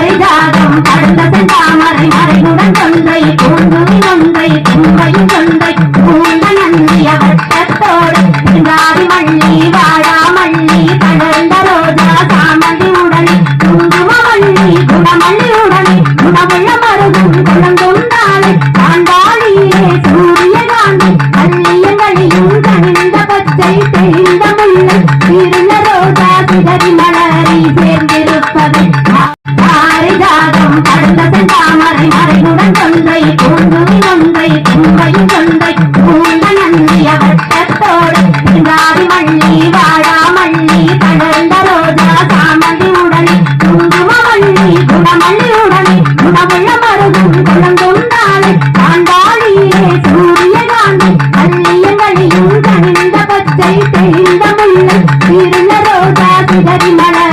பரிதாபம் கடந்த தாமரை மறைமுடன் தொன்றை பூங்குவி நொன்றை தும்பையும் தொன்றை பூண்ட நன்றி அவட்டத்தோடு பிந்தாரி மல்லி வாழா மல்லி படர்ந்த ரோஜா சாமந்தி உடனே குங்கும மல்லி குணமல்லி உடனே குணமுள்ள மருதும் குழந்தும் நாளை காண்டாளியே சூரிய காந்தி மல்லியும் வழியும் கனிந்த பச்சை தெரிந்த முல்லை அருந்தது தாமரை மறைமுடன் தொன்றை கூர்ந்துவி நொன்றை துன்பையும் தொன்றை கூர்ந்த நன்றி அவட்டத்தோடு பின்றாடி மல்லி வாழா மல்லி தளர்ந்த ரோஜா சாமந்தி உடனே குங்கும மல்லி குணமல்லி உடனே குணமுள்ள மருதும் குழந்தும் தாளை தாண்டாளியே சூரிய ரோஜா சிதறி மலர்